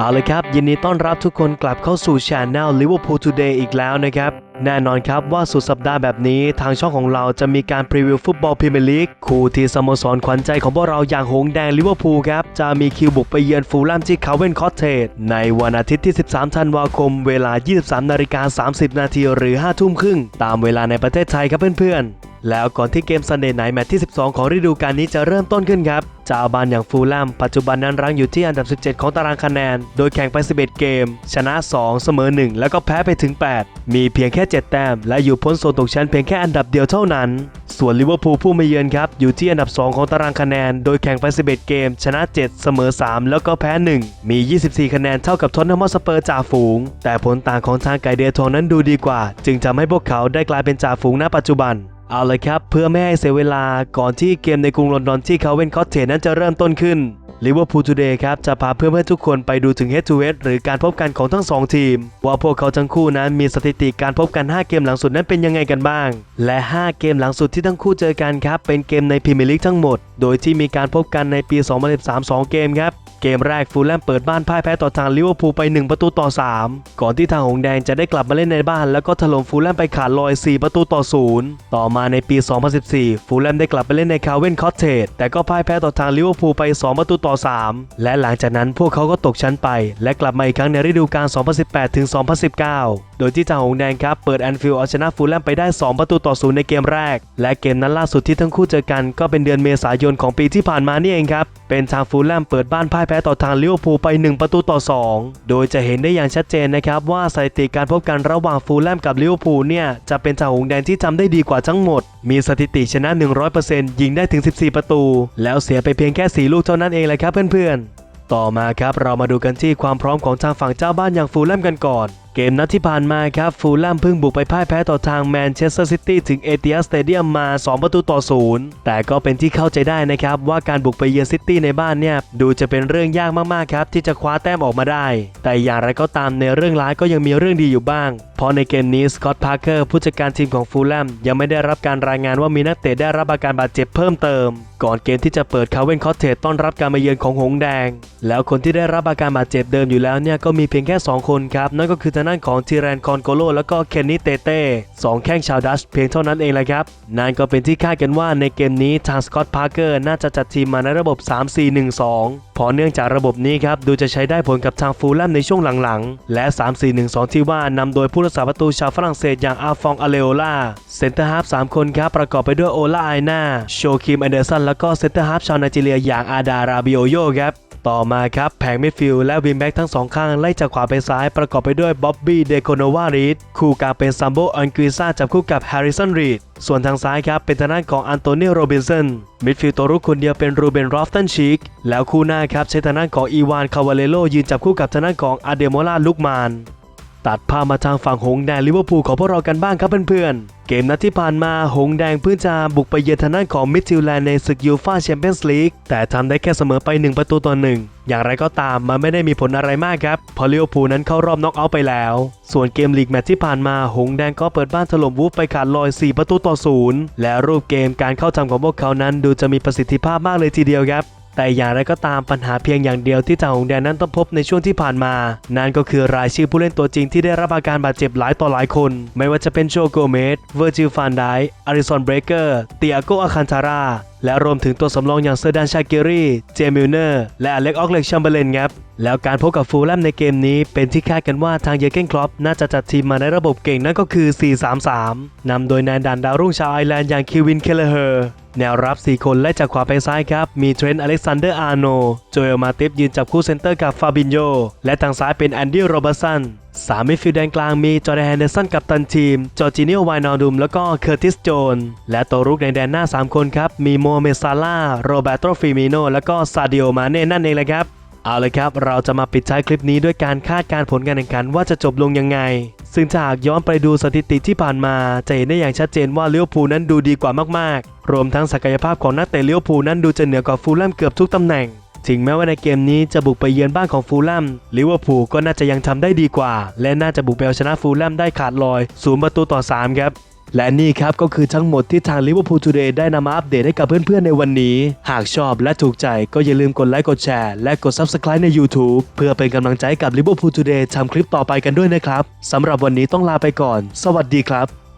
เอาเลยครับ ยินดีต้อนรับทุกคนกลับเข้าสู่ช anel Liverpool Today อีกแล้วนะครับ แน่นอนครับว่าสุดสัปดาห์แบบนี้ทางช่องของเราจะมีการพรีวิวฟุตบอลพรีเมียร์ลีกคู่ที่สโมสรขวัญใจของพวกเราอย่างหงส์แดงลิเวอร์พูลครับ จะมีคิวบุกไปเยือนฟูลแลมที่คาเวนคอตเทจในวันอาทิตย์ที่ 13 ธันวาคม เวลา 23 นาฬิกา 30 นาทีหรือ 5 ทุ่มครึ่ง ตามเวลาในประเทศไทยครับเพื่อนๆ แล้วก่อนที่เกมซันเดย์ไนท์แมตช์ที่ 12 ของฤดูกาลนี้จะเริ่มต้นขึ้นครับเจ้าบ้านอย่างฟูลแลมปัจจุบันนั้นรั้งอยู่ที่อันดับ 17 ของตารางคะแนน โดยแข่งไป 11 เกม ชนะ 2 เสมอ 1 แล้วก็แพ้ไปถึง 8 มีเพียงแค่7 แต้ม และอยู่พ้นโซนตกชั้นเพียงแค่อันดับเดียวเท่านั้น ส่วนลิเวอร์พูลผู้มาเยือนครับ อยู่ที่อันดับ 2 ของตารางคะแนน โดยแข่งไป 11 เกม ชนะ 7 เสมอ 3 แล้วก็แพ้ 1 มี 24 คะแนนเท่ากับทอนนัมสเปอร์จ่าฝูง แต่ผลต่างของทางไก่เดทองนั้นดูดีกว่า จึงทำให้พวกเขาได้กลายเป็นจ่าฝูงณปัจจุบันเอาเลยครับ เพื่อไม่ให้เสียเวลาก่อนที่เกมในกรุงลอนดอนที่เขาเวนคอตเทนนั้นจะเริ่มต้นขึ้น ลิเวอร์พูลทูเดย์ครับจะพาเพื่อนๆทุกคนไปดูถึง Head to Head หรือการพบกันของทั้ง 2 ทีม ว่าพวกเขาทั้งคู่นั้นมีสถิติการพบกัน 5 เกมหลังสุดนั้นเป็นยังไงกันบ้าง และ 5 เกมหลังสุดที่ทั้งคู่เจอกันครับเป็นเกมในพรีเมียร์ลีกทั้งหมด โดยที่มีการพบกันในปี 2013 2 เกมครับเกมแรกฟูลแลมเปิดบ้านพ่ายแพ้ต่อทางลิเวอร์พูลไป 1 ประตูต่อ 3 ก่อนที่ทางหงส์แดงจะได้กลับมาเล่นในบ้าน แล้วก็ถล่มฟูลแลมไปขาดลอย 4 ประตูต่อ 0 ต่อมาในปี 2014 ฟูลแลมได้กลับไปเล่นในคาเวนคอตเทจแต่ก็พ่ายแพ้ต่อทางลิเวอร์พูลไป 2 ประตูต่อ3 และหลังจากนั้นพวกเขาก็ตกชั้นไป และกลับมาอีกครั้งในฤดูกาล 2018-2019 โดยที่ทางหงแดงครับเปิดแอนฟิลด์เอาชนะฟูลแลมไปได้ 2 ประตูต่อ0ในเกมแรก และเกมนั้นล่าสุดที่ทั้งคู่เจอกันก็เป็นเดือนเมษายนของปีที่ผ่านมานี่เองครับ เป็นทางฟูลแลมเปิดบ้านพ่ายแพ้ต่อทางลิเวอร์พูลไป 1 ประตูต่อ 2 โดยจะเห็นได้อย่างชัดเจนนะครับว่าสถิติการพบกันระหว่างฟูลแลมกับลิเวอร์พูลเนี่ยจะเป็นทางหงแดงที่ทำได้ดีกว่าทั้งหมด มีสถิติชนะ 100%ยิงได้ถึง 14 ประตู แล้วเสียไปเพียงแค่ 4 ลูกเท่านั้นเองแหละครับเพื่อนๆต่อมาครับเรามาดูกันที่ความพร้อมของทางฝั่งเจ้าบ้านอย่างฟูลแลมกันก่อนเกมนัดที่ผ่านมาครับฟูลแลมเพิ่งบุกไปพ่ายแพ้ต่อทางแมนเชสเตอร์ซิตี้ถึงเอติ a สเตเดียมมา 2 ประตูต่อศูนย์แต่ก็เป็นที่เข้าใจได้นะครับ ว่าการบุกไปเยือนซิตี้ในบ้านเนี่ย ดูจะเป็นเรื่องยากมากๆครับ ที่จะคว้าแต้มออกมาได้ แต่อย่างไรก็ตามในเรื่องร้ายก็ยังมีเรื่องดีอยู่บ้าง เพราะในเกมนี้สกอตต์พาร์เกอร์ผู้จัดการทีมของฟูลแลมยังไม่ได้รับการรายงานว่ามีนักเตะได้รับอาการบาดเจ็บเพิ่มเติม ก่อนเกมที่จะเปิดคาเวนคอตเทจต้อนรับการมาเยือนของหงส์แดง แล้วคนที่ได้รับอาการบาดเจ็บเดิมอยู่แล้วเนี่ยก็มีเพียงแค่ 2 คนครับนั่นก็คือางด้านของทีแรนคอนโกโลแล้วก็เคนนิเตเต้สองแข้งชาวดัชเพียงเท่านั้นเองแหละครับนั่นก็เป็นที่คาดกันว่าในเกมนี้ทางสกอตต์พาร์เกอร์น่าจะจัดทีมมาในระบบ 3-4-1-2พราะเนื่องจากระบบนี้ครับดูจะใช้ได้ผลกับทางฟูลแลมในช่วงหลังๆ และ 3-4-1-2 ที่ว่านำโดยผู้รักษาประตูชาวฝรั่งเศสอย่างอาฟองอาเลโอลาเซนเตอร์ฮาฟ3คนครับประกอบไปด้วยโอลาไอนาโชคิมแอนเดอร์สันแล้วก็เซนเตอร์ฮาฟชาวไนจีเรียอย่างอาดาราบิโอโยครับ ต่อมาครับแผงมิดฟิลด์และวิงแบ็กทั้งสองข้างไล่จากขวาไปซ้ายประกอบไปด้วยบ๊อบบี้เดโคโนวารีดคู่กลางเป็นซัมโบอันกรีซ่าจับคู่กับแฮร์ริสันรีดส่วนทางซ้ายครับเป็นทางด้านของอันโตนีโรบินสันมิดฟิลด์ตัวรุกคนเดียวเป็นรูเบนรอฟตันชิกแล้วคู่หน้าครับใช้ทางด้านของอีวานคาวาเลโลยืนจับคู่กับทางด้านของอาเดโมลาลุกมาน ตัดภาพมาทางฝั่งหงแดงลิเวอร์พูลของพวกเรากันบ้างครับเพื่อนๆ เกมนัดที่ผ่านมาหงแดงเพิ่งจะบุกไปเยือนทางด้านของมิดฟิลแลนด์ในศึกยูฟ่าแชมเปี้ยนส์ลีกแต่ทำได้แค่เสมอไป 1 ประตูต่อหนึ่งอย่างไรก็ตามมันไม่ได้มีผลอะไรมากครับเพราะลิเวอร์พูลนั้นเข้ารอบน็อกเอาท์ไปแล้ว ส่วนเกมลีกแมตช์ที่ผ่านมาหงแดงก็เปิดบ้านถล่มวูฟไปขาดลอย 4 ประตูต่อศูนย์และรูปเกมการเข้าทำของพวกเขานั้น ดูจะมีประสิทธิภาพมากเลยทีเดียวครับ แต่อย่างไรก็ตามปัญหาเพียงอย่างเดียวที่ทาหงแดงนั้นต้องพบในช่วงที่ผ่านมา นั่นก็คือรายชื่อผู้เล่นตัวจริงที่ได้รับอาการบาดเจ็บหลายต่อหลายคน ไม่ว่าจะเป็นโจโกเมสเวอร์จิลฟานไดอาริสันเบรเกอร์เตียโกอาคันทาราและรวมถึงตัวสำรองอย่างเซอร์ดานชาเกรีเจมิลเนอร์ และอเล็กออกเล็กชัมเบร์เลนครับ แล้วการพบกับฟูลแลมในเกมนี้เป็นที่คาดกันว่าทางเยเกนคลอปน่าจะจัดทีมมาในระบบเก่งนั่นก็คือ 4-3-3 นำโดยนายดันดาวรุ่งชาวไอร์แลนด์อย่างคิวิน เคลเฮอร์ แนวรับ 4 คนไล่จากขวาไปซ้ายครับ มีเทรนต์อเล็กซานเดอร์อาร์โน โจเอลมาติฟยืนจับคู่เซนเตอร์กับฟาบินโย และทางซ้ายเป็นแอนดี้โรเบอร์สันสามมิดฟิลด์แดนกลางมีจอร์แดนแฮนเดอร์สันกับตันทีม จอร์จิเนียลไวนอลดุม แล้วก็เคอร์ติสโจน และตัวรุกในแดนหน้า 3 คนครับ มีโมเมซาลาโรเบโตฟิมิโน แล้วก็ซาดิโอ มาเน่ นั่นเองแหละครับ เอาเลยครับ เราจะมาปิดท้ายคลิปนี้ด้วยการคาดการผลการแข่งขันว่าจะจบลงยังไง ซึ่งถ้าหากย้อนไปดูสถิติที่ผ่านมา จะเห็นได้อย่างชัดเจนว่าเลี้ยวภูนั้นดูดีกว่ามากๆ รวมทั้งศักยภาพของนักเตะเลี้ยวภูนั้นดูจะเหนือกว่าฟูลแลมเกือบทุกตำแหน่ง ถึงแม้ว่าในเกมนี้จะบุกไปเยือนบ้านของฟูลแลมลิเวอร์พูลก็น่าจะยังทำได้ดีกว่า และน่าจะบุกไปเอาชนะฟูลแลมได้ขาดลอยศูนย์ประตูต่อ3ครับ และนี่ครับก็คือทั้งหมดที่ทาง Liverpool Today ได้นำมาอัปเดตให้กับเพื่อนๆในวันนี้ หากชอบและถูกใจก็อย่าลืมกดไลค์กดแชร์และกด Subscribe ใน YouTube เพื่อเป็นกำลังใจกับ Liverpool Today ทำคลิปต่อไปกันด้วยนะครับสำหรับวันนี้ต้องลาไปก่อน สวัสดีครับ